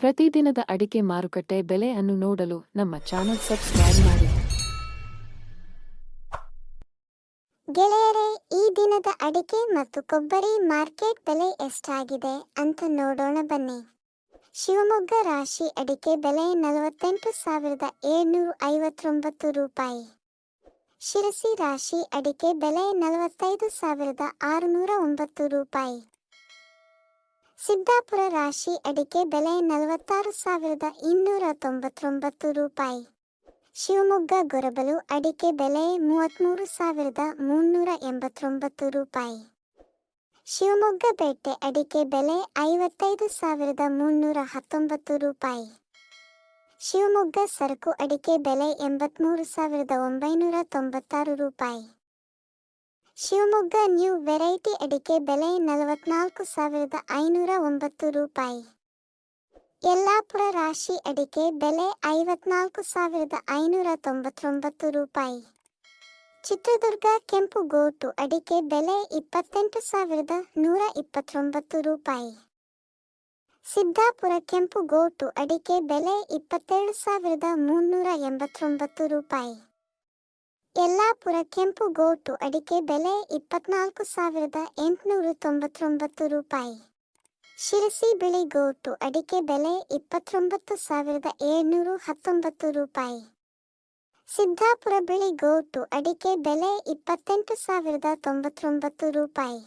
ಪ್ರತಿದಿನದ ಅಡಿಕೆ ಮಾರುಕಟ್ಟೆ ಬೆಲೆ ಅನ್ನು ನೋಡಲು ನಮ್ಮ ಚಾನೆಲ್ ಸಬ್ಸ್ಕ್ರೈಬ್ ಮಾಡಿ. ಗೆಳೆಯರೇ, ಈ ದಿನದ ಅಡಿಕೆ ಮತ್ತು ಕೊಬ್ಬರಿ ಮಾರ್ಕೆಟ್ ಬೆಲೆ ಎಷ್ಟಾಗಿದೆ ಅಂತ ನೋಡೋಣ ಬನ್ನಿ. ಶಿವಮೊಗ್ಗ ರಾಶಿ ಅಡಿಕೆ ಬೆಲೆ ನಲವತ್ತೆಂಟು ಸಾವಿರದ ಏಳ್ನೂರ ಐವತ್ತೊಂಬತ್ತು ರೂಪಾಯಿ. ಶಿರಸಿ ರಾಶಿ ಅಡಿಕೆ ಬೆಲೆ ನಲವತ್ತೈದು ಸಾವಿರದ ಆರುನೂರ ಒಂಬತ್ತು ರೂಪಾಯಿ. ಸಿದ್ದಾಪುರ ರಾಶಿ ಅಡಿಕೆ ಬೆಲೆ ನಲವತ್ತಾರು ಸಾವಿರದ ಇನ್ನೂರ ತೊಂಬತ್ತೊಂಬತ್ತು ರೂಪಾಯಿ. ಶಿವಮೊಗ್ಗ ಗೊರಬಲು ಅಡಿಕೆ ಬೆಲೆ ಮೂವತ್ತ್ಮೂರು ಸಾವಿರದ ಮುನ್ನೂರ ಎಂಬತ್ತೊಂಬತ್ತು ರೂಪಾಯಿ. ಶಿವಮೊಗ್ಗ ಬೇಟೆ ಅಡಿಕೆ ಬೆಲೆ ಐವತ್ತೈದು ಸಾವಿರದ ಮುನ್ನೂರ ಹತ್ತೊಂಬತ್ತು ರೂಪಾಯಿ. ಶಿವಮೊಗ್ಗ ಸರಕು ಅಡಿಕೆ ಬೆಲೆ ಎಂಬತ್ತ್ಮೂರು ಸಾವಿರದ ಒಂಬೈನೂರ ತೊಂಬತ್ತಾರು ರೂಪಾಯಿ. ಶಿವಮೊಗ್ಗ ನ್ಯೂ ವೆರೈಟಿ ಅಡಿಕೆ ಬೆಲೆ ನಲವತ್ನಾಲ್ಕು ಸಾವಿರದ ಐನೂರ ಒಂಬತ್ತು ರೂಪಾಯಿ. ಯಲ್ಲಾಪುರ ರಾಶಿ ಅಡಿಕೆ ಬೆಲೆ ಐವತ್ನಾಲ್ಕು ಸಾವಿರದ ಐನೂರ ತೊಂಬತ್ತೊಂಬತ್ತು ರೂಪಾಯಿ. ಚಿತ್ರದುರ್ಗ ಕೆಂಪು ಗೋಟು ಅಡಿಕೆ ಬೆಲೆ ಇಪ್ಪತ್ತೆಂಟು ಸಾವಿರದ ನೂರ ಇಪ್ಪತ್ತೊಂಬತ್ತು ರೂಪಾಯಿ. ಸಿದ್ದಾಪುರ ಕೆಂಪು ಗೋಟು ಅಡಿಕೆ ಬೆಲೆ ಇಪ್ಪತ್ತೇಳು ಸಾವಿರದ ಮುನ್ನೂರ ಎಂಬತ್ತೊಂಬತ್ತು ರೂಪಾಯಿ. ಯಲ್ಲಾಪುರ ಕೆಂಪು ಗೋಟು ಅಡಿಕೆ ಬೆಲೆ ಇಪ್ಪತ್ನಾಲ್ಕು ಸಾವಿರದ ಎಂಟುನೂರ ತೊಂಬತ್ತೊಂಬತ್ತು ರೂಪಾಯಿ. ಶಿರಸಿ ಬಿಳಿ ಗೋಟು ಅಡಿಕೆ ಬೆಲೆ ಇಪ್ಪತ್ತೊಂಬತ್ತು ಸಾವಿರದ ಏಳ್ನೂರ ಹತ್ತೊಂಬತ್ತು ರೂಪಾಯಿ. ಸಿದ್ದಾಪುರ ಬಿಳಿ ಗೋಟು ಅಡಿಕೆ ಬೆಲೆ ಇಪ್ಪತ್ತೆಂಟು ಸಾವಿರದ ತೊಂಬತ್ತೊಂಬತ್ತು ರೂಪಾಯಿ.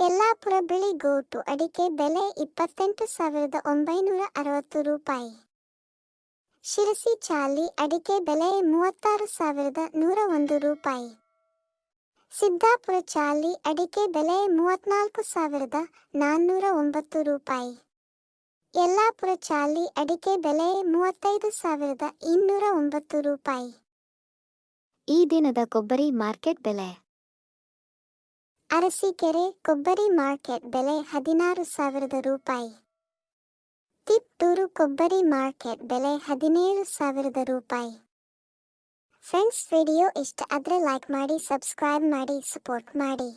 ಯಲ್ಲಾಪುರ ಬಿಳಿ ಗೋಟು ಅಡಿಕೆ ಬೆಲೆ ಇಪ್ಪತ್ತೆಂಟು ಸಾವಿರದ ಒಂಬೈನೂರ ಅರವತ್ತು ರೂಪಾಯಿ. ಶಿರಸಿ ಚಾಲಿ ಅಡಿಕೆ ಬೆಲೆ ಮೂವತ್ತಾರು ಸಾವಿರದ ನೂರ ಒಂದು ರೂಪಾಯಿ. ಸಿದ್ದಾಪುರ ಚಾಲಿ ಅಡಿಕೆ ಬೆಲೆ ಮೂವತ್ನಾಲ್ಕು ಸಾವಿರದ ನಾನ್ನೂರ ಒಂಬತ್ತು ರೂಪಾಯಿ. ಯಲ್ಲಾಪುರ ಚಾಲಿ ಅಡಿಕೆ ಬೆಲೆ ಮೂವತ್ತೈದು ಸಾವಿರದ ಇನ್ನೂರ ಒಂಬತ್ತು ರೂಪಾಯಿ. ಈ ದಿನದ ಕೊಬ್ಬರಿ ಮಾರ್ಕೆಟ್ ಬೆಲೆ. ಅರಸೀಕೆರೆ ಕೊಬ್ಬರಿ ಮಾರ್ಕೆಟ್ ಬೆಲೆ ಹದಿನಾರು ಸಾವಿರದ ರೂಪಾಯಿ. ತಿಪ್ಟೂರು ಕೊಬ್ಬರಿ ಮಾರ್ಕೆಟ್ ಬೆಲೆ ಹದಿನೇಳು ಸಾವಿರದ ರೂಪಾಯಿ. ಫ್ರೆಂಡ್ಸ್, ವಿಡಿಯೋ ಇಷ್ಟ ಆದರೆ ಲೈಕ್ ಮಾಡಿ ಸಬ್ಸ್ಕ್ರೈಬ್ ಮಾಡಿ ಸಪೋರ್ಟ್ ಮಾಡಿ.